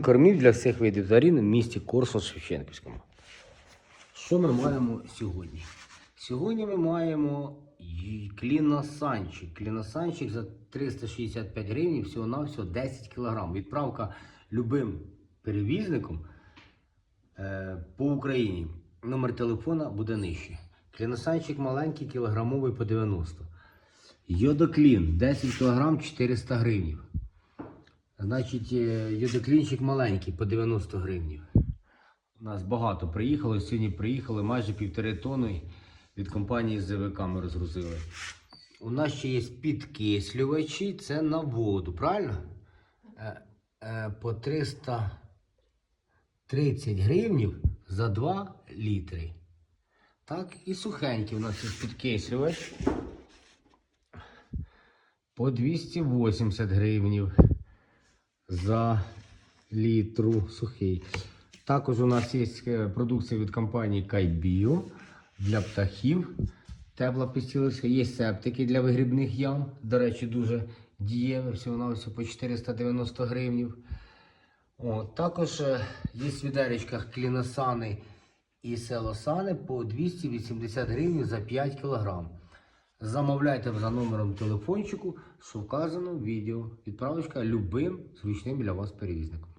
Кормів для всіх видів тварин в місті Корсун Шевченківському. Що ми маємо сьогодні? Сьогодні ми маємо кліносанчик. Кліносанчик за 365 гривень, всього-навсього 10 кг. Відправка любим перевізником е, по Україні. Номер телефона буде нижче. Кліносанчик маленький, кілограмовий по 90. Йодоклін 10 кг 400 гривень. Значить, е, йодоклінчик маленький по 90 гривень. У нас багато приїхало. Сьогодні приїхали майже півтори тони від компанії ЗВК ми розгрузили. У нас ще є підкислювачі, це на воду, правильно? Е, е, по 330 гривнів за 2 літри. Так, і сухенький у нас є підкислювач по 280 гривнів за літру сухий. Також у нас є е, продукція від компанії Кайбіо для птахів. Тепла підстілочка. Є септики для вигрібних ям. До речі, дуже дієві, всього на всього по 490 гривнів. О, також е, є в відеречках кліносани і селосани по 280 гривень за 5 кг. Замовляйте за номером телефончику, що вказано в відео. Відправочка любим зручним для вас перевізником.